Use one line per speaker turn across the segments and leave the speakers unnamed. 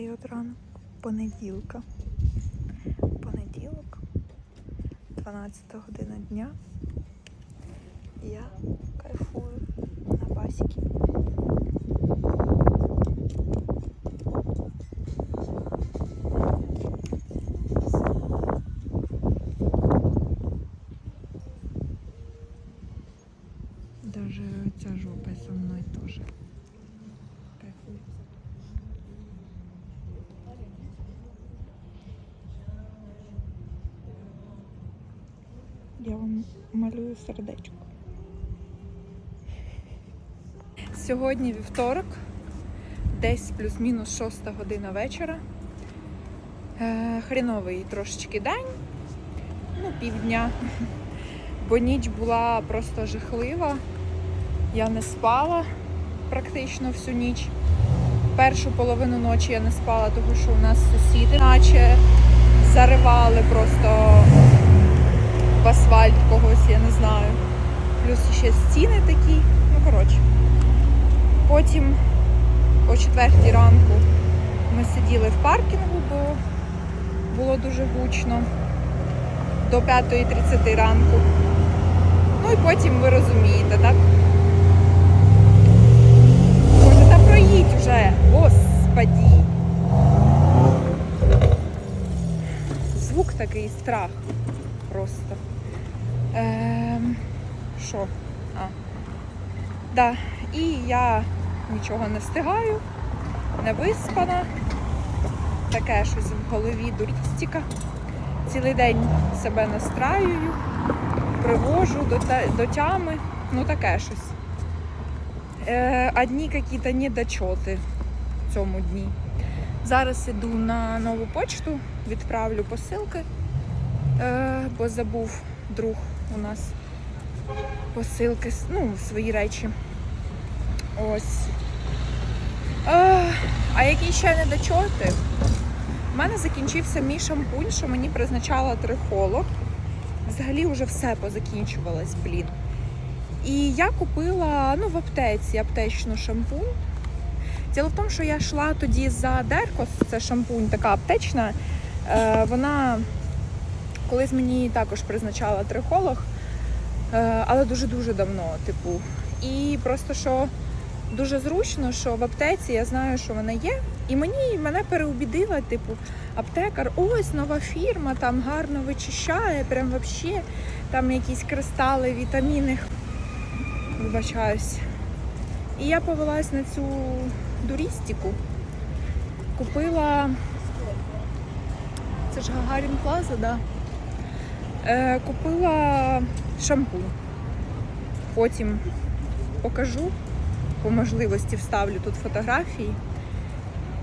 Такий от ранок понеділка. Понеділок, 12 година дня. Я кайфую на пасіки. Даже ця жопа со мною теж кайфує. Я вам малюю сердечко. Сьогодні вівторок, десь плюс-мінус 6 година вечора. Е, хріновий трошечки день, ну, півдня. Бо ніч була просто жахлива. Я не спала практично всю ніч. Першу половину ночі я не спала, тому що у нас сусіди наче заривали просто в асфальт когось, я не знаю. Плюс ще стіни такі. Ну, коротше. Потім о четвертій ранку ми сиділи в паркінгу, бо було дуже гучно. До 5.30 ранку. Ну і потім ви розумієте, так? Боже, та проїдь вже, господі. Звук такий страх просто. Ем, що? А. Да. І я нічого не встигаю, не виспана. Таке щось в голові дурістіка. Цілий день себе настраюю, привожу до, до тями. Ну таке щось. Е, одні якісь недочоти в цьому дні. Зараз іду на нову почту, відправлю посилки, е, бо забув друг у нас посилки, ну, свої речі. Ось. Е, а які ще недочоти? У мене закінчився мій шампунь, що мені призначала трихолог. Взагалі вже все позакінчувалось, блін. І я купила ну, в аптеці аптечну шампунь. Діло в тому, що я йшла тоді за Деркос, це шампунь така аптечна. Е, вона колись мені також призначала трихолог, е, але дуже-дуже давно, типу. І просто що дуже зручно, що в аптеці я знаю, що вона є. І мені мене переубідила, типу, аптекар, ось нова фірма, там гарно вичищає, прям вообще, там якісь кристали, вітаміни. Вибачаюсь. І я повелась на цю дурістику. Купила. Це ж Гагарін Плаза, да. Е, купила шампунь. Потім покажу, по можливості вставлю тут фотографії.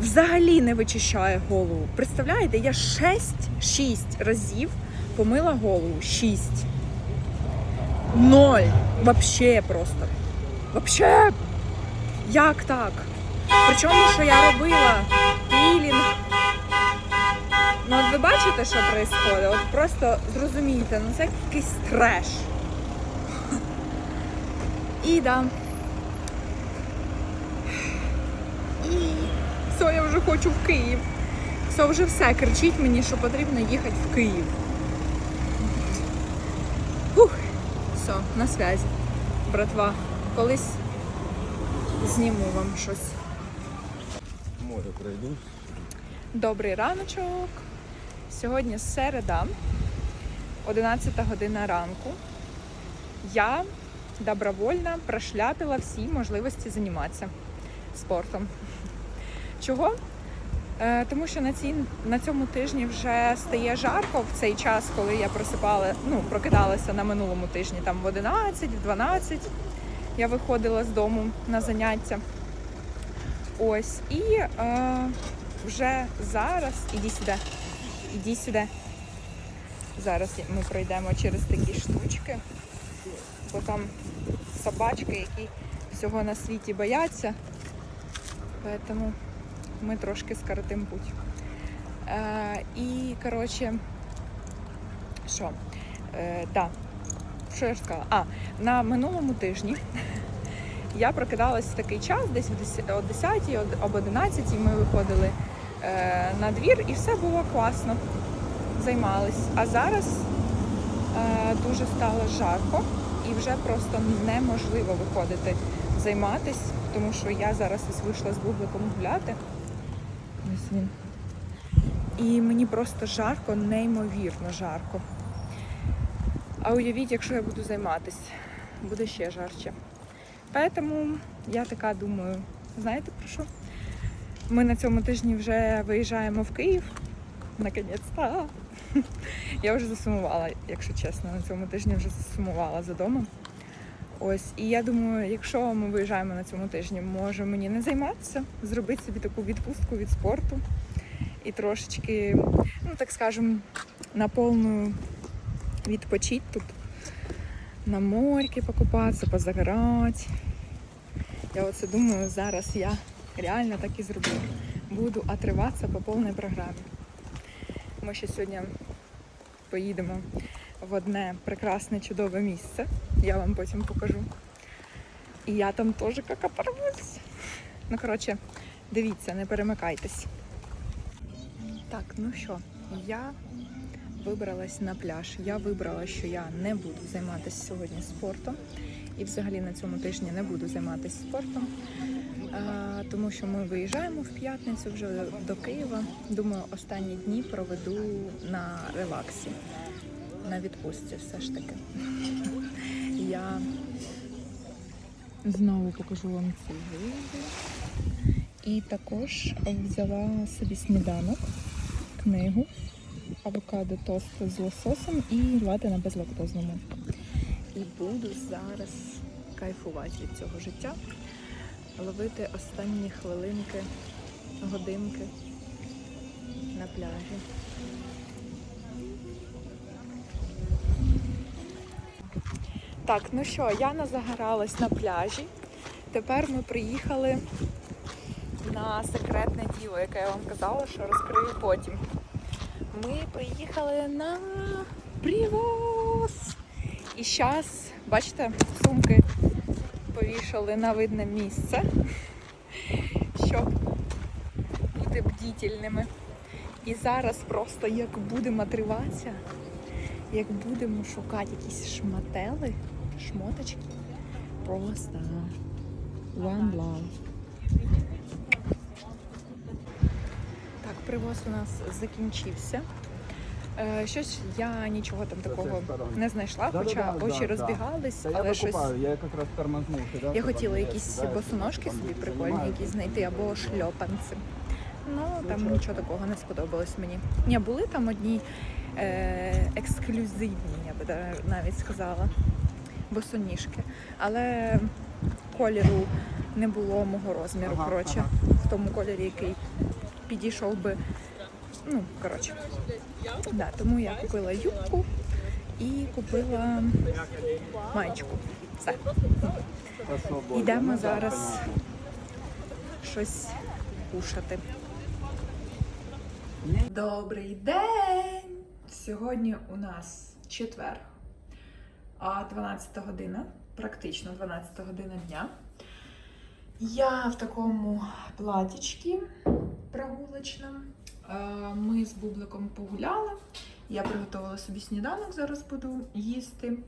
Взагалі не вичищає голову. Представляєте, я 6-6 разів помила голову. 6. Ноль. Вообще просто. Вообще. Як так? Причому, що я робила пілінг. Ну, от ви бачите, що відбувається? От просто зрозумійте, ну це якийсь треш. І да. І все, я вже хочу в Київ. Все, вже все кричить мені, що потрібно їхати в Київ. Фух. Все, на связі. Братва, колись зніму вам щось.
Море пройду.
Добрий раночок. Сьогодні середа, 11 година ранку. Я добровольно прошляпила всі можливості займатися спортом. Чого? Е, тому що на, цій, на цьому тижні вже стає жарко в цей час, коли я просипала, ну, прокидалася на минулому тижні там в 11, в 12. Я виходила з дому на заняття. Ось. І е, вже зараз, іди сюди, іди сюди. Зараз ми пройдемо через такі штучки, бо там собачки, які всього на світі бояться. Тому ми трошки скоротимо путь. Е, і, коротше, що? Е, да. Що я ж сказала? А, на минулому тижні я прокидалась в такий час, десь о 10 об 11 ми виходили на двір, і все було класно. Займались. А зараз е, дуже стало жарко і вже просто неможливо виходити займатись, тому що я зараз ось вийшла з бубликом гуляти. Ось він. І мені просто жарко, неймовірно жарко. А уявіть, якщо я буду займатися, буде ще жарче. Тому я така думаю, знаєте про що? Ми на цьому тижні вже виїжджаємо в Київ. Наконець-то. Я вже засумувала, якщо чесно, на цьому тижні вже засумувала за домом. Ось, і я думаю, якщо ми виїжджаємо на цьому тижні, може мені не займатися, зробити собі таку відпустку від спорту і трошечки, ну так скажем, на повну відпочити тут, на морьки покупатися, позагорати. Я оце думаю, зараз я реально так і зроблю. Буду отриватися по повній програмі. Ми ще сьогодні поїдемо в одне прекрасне чудове місце. Я вам потім покажу. І я там теж як оторвусь. Ну, коротше, дивіться, не перемикайтесь. Так, ну що, я вибралась на пляж. Я вибрала, що я не буду займатися сьогодні спортом. І взагалі на цьому тижні не буду займатися спортом, тому що ми виїжджаємо в п'ятницю вже до Києва. Думаю, останні дні проведу на релаксі, на відпустці все ж таки. Я знову покажу вам ці виїзди. І також взяла собі сніданок, книгу, авокадо тост з лососем і лати на безлактозному. І буду зараз кайфувати від цього життя, ловити останні хвилинки, годинки на пляжі. Так, ну що, я назагоралась на пляжі. Тепер ми приїхали на секретне діло, яке я вам казала, що розкрию потім. Ми приїхали на привоз. І зараз, бачите, сумки повішали на видне місце, щоб бути бдітельними. І зараз просто як будемо триватися, як будемо шукати якісь шматели, шмоточки, просто one love. Так, привоз у нас закінчився. Е, Щось я нічого там такого не знайшла, хоча очі розбігались, але щось.
я якраз тормознув.
Я хотіла якісь босоножки собі прикольні, якісь знайти або шльопанці. Ну там нічого такого не сподобалось мені. Ні, були там одні е, ексклюзивні, я би навіть сказала, босоніжки. Але кольору не було мого розміру. Коротше, в тому кольорі, який підійшов би. Ну, коротше. Да, тому я купила юбку і купила маєчку. Все. Йдемо зараз щось кушати. Добрий день! Сьогодні у нас четвер, а 12 година, практично 12 година дня. Я в такому платічці прогулочному. Е, Ми з бубликом погуляли. Я приготувала собі сніданок, зараз буду їсти.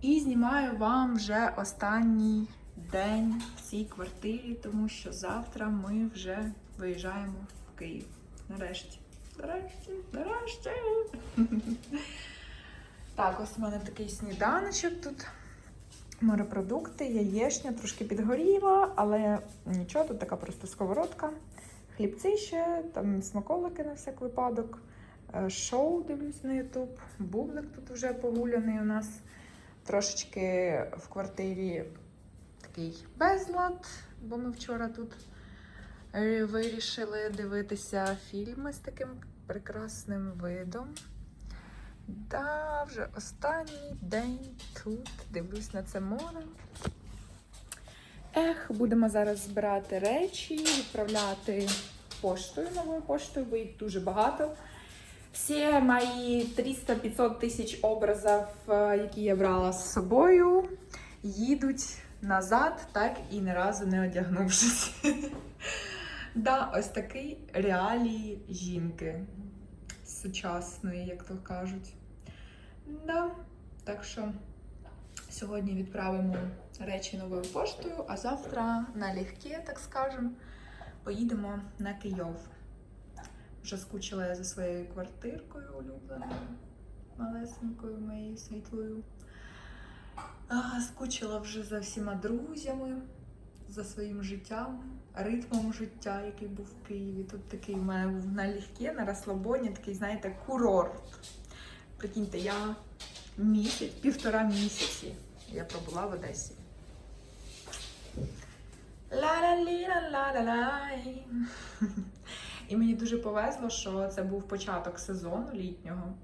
І знімаю вам вже останній день в цій квартирі, тому що завтра ми вже виїжджаємо в Київ. Нарешті. Нарешті, нарешті. Так, ось у мене такий сніданочок тут. Морепродукти, яєчня, трошки підгоріла, але нічого, тут така просто сковородка. Хлібці ще, там смаколики на всяк випадок. Е, Шоу дивлюсь на Ютуб. Бублик тут вже погуляний у нас. Трошечки в квартирі такий безлад, бо ми вчора тут е, вирішили дивитися фільми з таким прекрасним видом. Да, вже останній день тут дивлюсь на це море. Ех, будемо зараз збирати речі, відправляти поштою, новою поштою, бо їх дуже багато. Всі мої 300-500 тисяч образів, е, які я брала з собою, їдуть назад, так і ні разу не одягнувшись. Да, ось такий реалії жінки сучасної, як то кажуть. Да. Так що сьогодні відправимо речі новою поштою, а завтра налегке, так скажем, поїдемо на Київ. Вже скучила я за своєю квартиркою улюбленою, малесенькою моєю світлою. А, скучила вже за всіма друзями, за своїм життям, ритмом життя, який був в Києві. Тут такий в мене був налегке, на розслабоні, такий, знаєте, курорт. Прикиньте, я місяць, півтора місяці я пробула в Одесі. І мені дуже повезло, що це був початок сезону літнього.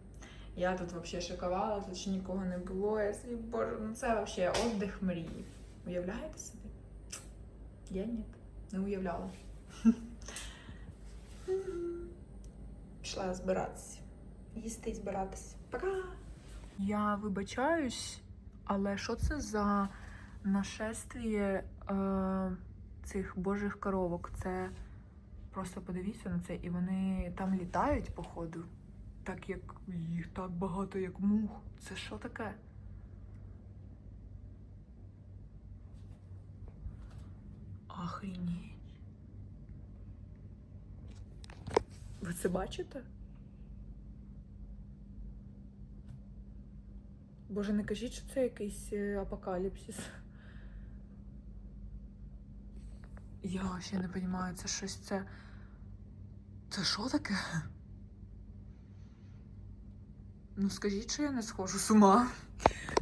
Я тут взагалі шикувала, тут ще нікого не було. Я собі, боже, ну це взагалі отдих мрії. Уявляєте собі? Я ні, не уявляла. Пішла збиратися. Їсти збиратися. Пока! Я вибачаюсь, але що це за нашествіє е, цих божих коровок? Це просто подивіться на це, і вони там літають, походу. Так як їх так багато, як мух. Це що таке? Охренеть. Ви це бачите? Боже, не кажіть, що це якийсь е, апокаліпсис. Я ще не розумію, це щось це. Це що таке? Ну, скажіть, що я не схожу з ума.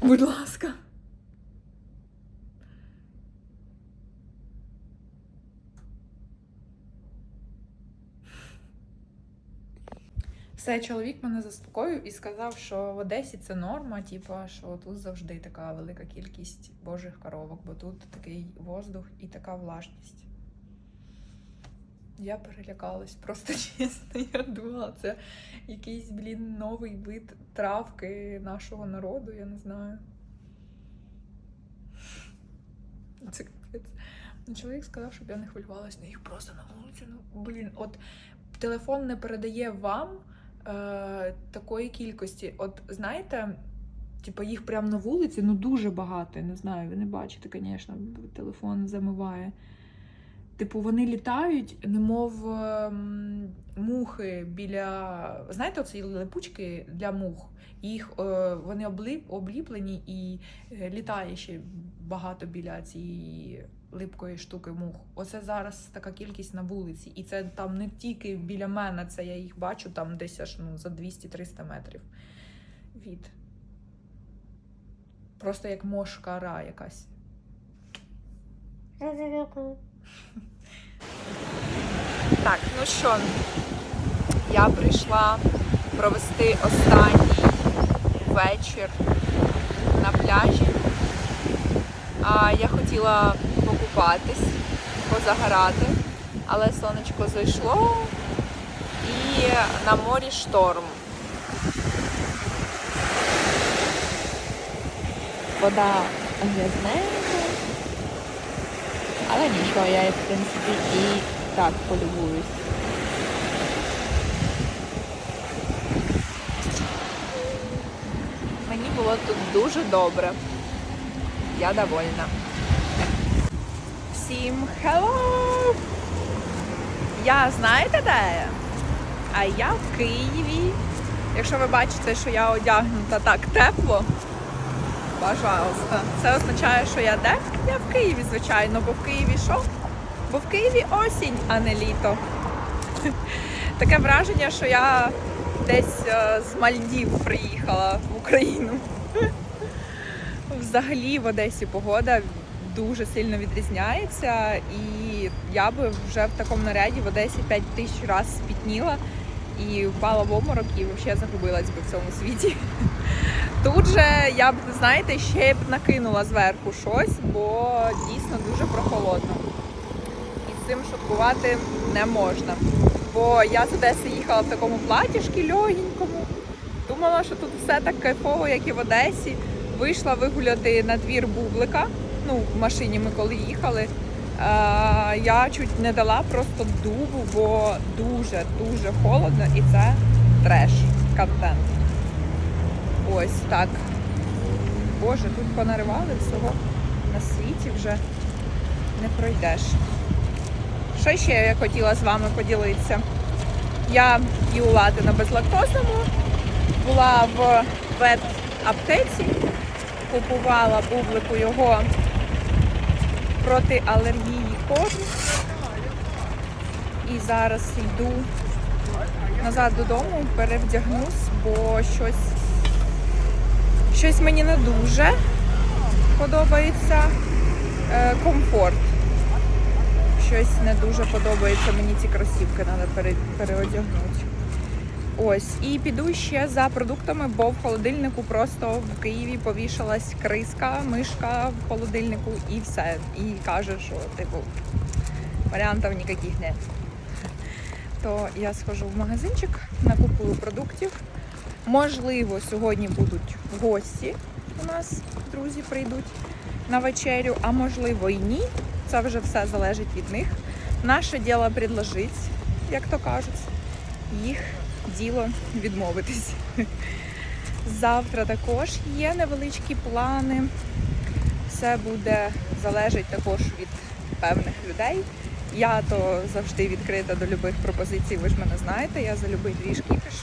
Будь ласка. Все, чоловік мене заспокоїв і сказав, що в Одесі це норма, типу, що тут завжди така велика кількість божих коровок, бо тут такий воздух і така влажність. Я перелякалась, просто чесно. Я думала, це якийсь, блін, новий вид травки нашого народу, я не знаю. Це капець. Ну, чоловік сказав, щоб я не хвилювалась, ну їх просто на вулиці. Ну, блін, от телефон не передає вам е, такої кількості. От знаєте, типу, їх прямо на вулиці, ну дуже багато. Не знаю, ви не бачите, звісно, телефон замиває. Типу, вони літають, немов ем, мухи біля. Знаєте, оці липучки для мух. Їх е, вони обліп, обліплені і е, літає ще багато біля цієї липкої штуки мух. Оце зараз така кількість на вулиці. І це там не тільки біля мене, це я їх бачу там десь аж ну, за 200-300 метрів від. Просто як мошкара якась. Так, ну що, я прийшла провести останній вечір на пляжі. А я хотіла покупатись, позагорати, але сонечко зайшло і на морі шторм. Вода грязненька. Але нічого, я в принципі і так полюбуюсь. Мені було тут дуже добре. Я довольна. Всім hello! Я знаєте де? А я в Києві. Якщо ви бачите, що я одягнута так тепло, пожалуйста. Це означає, що я де? Я в Києві, звичайно, бо в Києві що? Бо в Києві осінь, а не літо. Таке враження, що я десь е, з Мальдів приїхала в Україну. Взагалі в Одесі погода дуже сильно відрізняється, і я би вже в такому наряді в Одесі 5 тисяч разів спітніла і впала в обморок і взагалі загубилась би в цьому світі. Тут же я б, знаєте, ще б накинула зверху щось, бо дійсно дуже прохолодно. І з цим шуткувати не можна. Бо я з Одеси їхала в такому платіжкі льогенькому. Думала, що тут все так кайфово, як і в Одесі. Вийшла вигуляти на двір бублика. Ну, в машині ми коли їхали. Я чуть не дала просто дубу, бо дуже дуже холодно і це треш контент. Ось так. Боже, тут понаривали всього на світі вже не пройдеш. Що ще я хотіла з вами поділитися? Я і у лати на безлактозному була в вет-аптеці, купувала бублику його проти алергії кожи. І зараз йду назад додому, перевдягнусь, бо щось, щось мені не дуже подобається е, комфорт. Щось не дуже подобається мені ці кросівки, треба пере, переодягнути. Ось, і піду ще за продуктами, бо в холодильнику просто в Києві повішалась криска, мишка в холодильнику і все. І каже, що типу варіантів ніяких нет. То я схожу в магазинчик, накупую продуктів. Можливо, сьогодні будуть гості у нас, друзі, прийдуть на вечерю, а можливо і ні. Це вже все залежить від них. Наше діло предложити, як то кажуть, їх діло відмовитись. Завтра також є невеличкі плани. Все буде залежить також від певних людей. Я то завжди відкрита до любих пропозицій, ви ж мене знаєте, я за любий двіж кіпіш.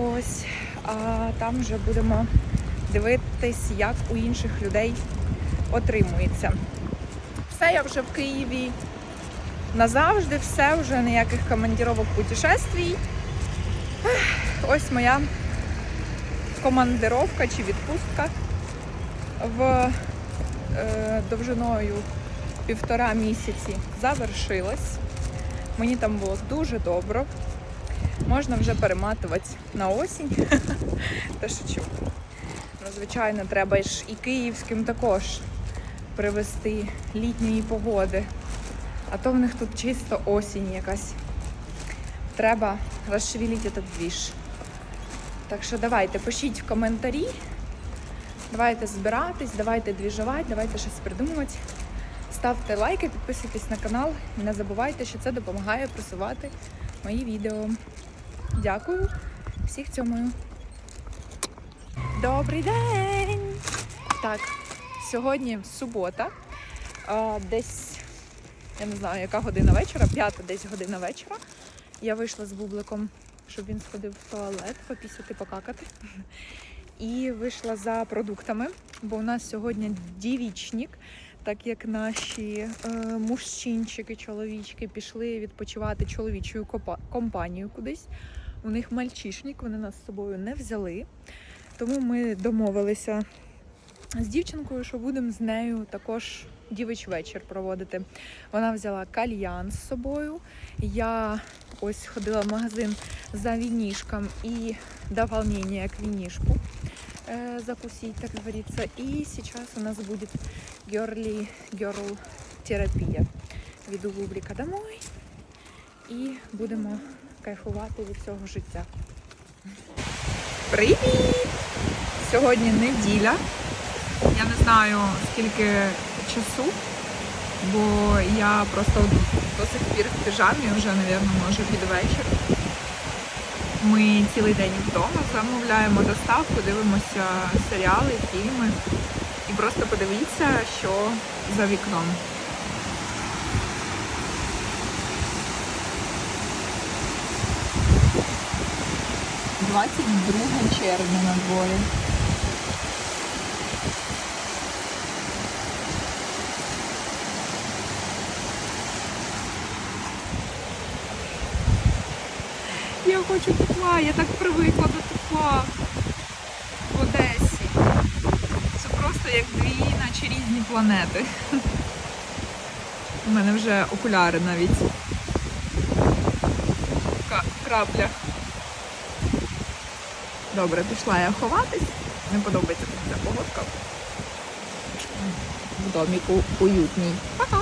Ось, а там вже будемо дивитись, як у інших людей отримується. Все, я вже в Києві назавжди, все, вже ніяких командіровок путешествій. Ось моя командировка чи відпустка в е, довжиною півтора місяці завершилась. Мені там було дуже добре. Можна вже перематувати на осінь. Та шучу. Ну, звичайно, треба і київським також привезти літньої погоди. А то в них тут чисто осінь якась. Треба розшевелити этот двіж. Так що давайте, пишіть в коментарі. Давайте збиратись, давайте двіжувати, давайте щось придумувати. Ставте лайки, підписуйтесь на канал. Не забувайте, що це допомагає просувати мої відео. Дякую. Всіх цьомою. Добрий день! Так, сьогодні субота. Десь, я не знаю, яка година вечора, п'ята десь година вечора. Я вийшла з бубликом, щоб він сходив в туалет, попісяти, покакати. І вийшла за продуктами, бо у нас сьогодні дівічник, так як наші е, мужчинчики, чоловічки пішли відпочивати чоловічою компанією кудись. У них мальчишник, вони нас з собою не взяли. Тому ми домовилися з дівчинкою, що будемо з нею також дівич вечір проводити. Вона взяла кальян з собою. Я ось ходила в магазин за вінішком і дополнение к винишку э, закусить, так говорится. И сейчас у нас будет girly girl терапія. Веду Бубліка домой і будемо кайфувати від цього життя. Привіт! Сьогодні неділя. Я не знаю скільки часу, бо я просто до сих пір в піжамі, вже, мабуть, може під вечір. Ми цілий день вдома замовляємо доставку, дивимося серіали, фільми. І просто подивіться, що за вікном. Двадцять друге червня на дворі. Я хочу тепла, я так привикла до тепла в Одесі. Це просто як дві, наче різні планети. У мене вже окуляри навіть. В краплях. Добре, пішла я ховатись. Не подобається ця погодка. В доміку уютній. Пока!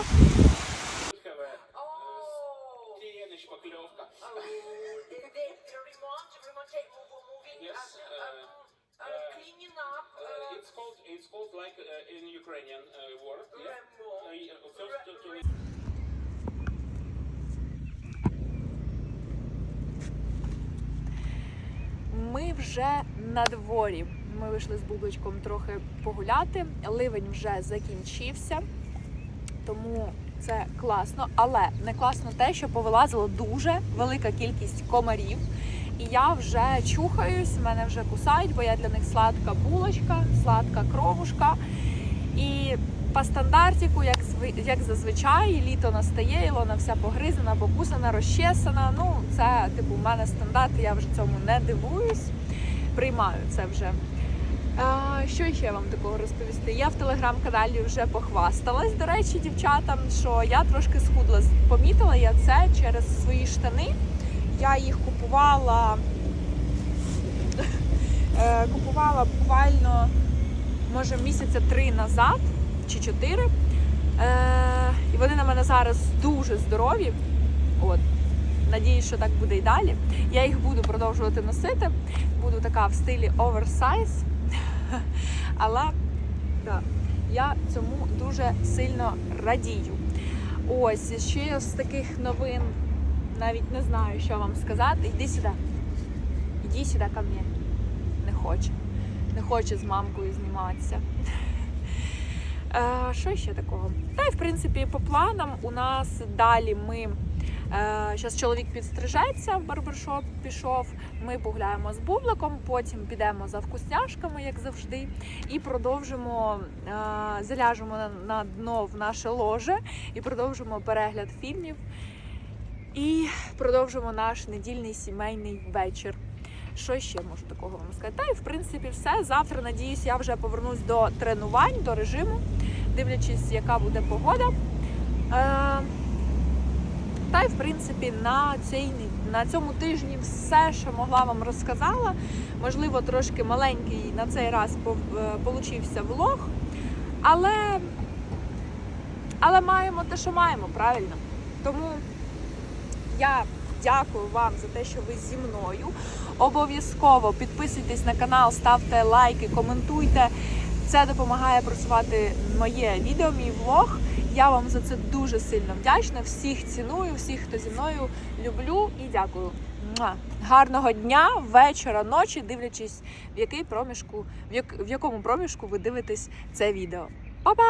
It's called like uh, in Ukrainian uh, word. Yeah? Uh, Ми
вже на дворі. Ми вийшли з бубличком трохи погуляти. Ливень вже закінчився, тому це класно. Але не класно те, що повилазила дуже велика кількість комарів. І я вже чухаюсь, мене вже кусають, бо я для них сладка булочка, сладка кровушка. І по стандартику, як як зазвичай, літо настає, Ілона вся погризана, покусана, розчесана. Ну, це типу у мене стандарт, я вже цьому не дивуюсь. Приймаю це вже. А, що ще вам такого розповісти? Я в телеграм-каналі вже похвасталась, до речі, дівчатам, що я трошки схудла. Помітила я це через свої штани. Я їх купувала, е, купувала буквально, може, місяця три назад чи чотири. Е, і вони на мене зараз дуже здорові. От. Надіюсь, що так буде і далі. Я їх буду продовжувати носити. Буду така в стилі оверсайз. Але да, я цьому дуже сильно радію. Ось ще з таких новин навіть не знаю, що вам сказати. Йди сюди. Іди сюди ко мені. Не хоче. Не хоче з мамкою зніматися. Е, що ще такого? Та й в принципі по планам у нас далі ми. Зараз чоловік підстрижеться, в барбершоп пішов. Ми погуляємо з бубликом, потім підемо за вкусняшками, як завжди, і продовжимо е, заляжемо на дно в наше ложе і продовжимо перегляд фільмів. І продовжимо наш недільний сімейний вечір. Що ще можу такого вам сказати? Та й в принципі все. Завтра, надіюсь, я вже повернусь до тренувань, до режиму, дивлячись, яка буде погода. Е, та й в принципі на цей на цьому тижні все, що могла вам розказала. Можливо, трошки маленький на цей раз е, получився влог, але, але маємо те, що маємо, правильно. Тому я дякую вам за те, що ви зі мною. Обов'язково підписуйтесь на канал, ставте лайки, коментуйте. Це допомагає просувати моє відео, мій влог. Я вам за це дуже сильно вдячна. Всіх ціную, всіх, хто зі мною люблю і дякую. Гарного дня, вечора, ночі, дивлячись, в який проміжку, в, як, в якому проміжку ви дивитесь це відео. Па-па!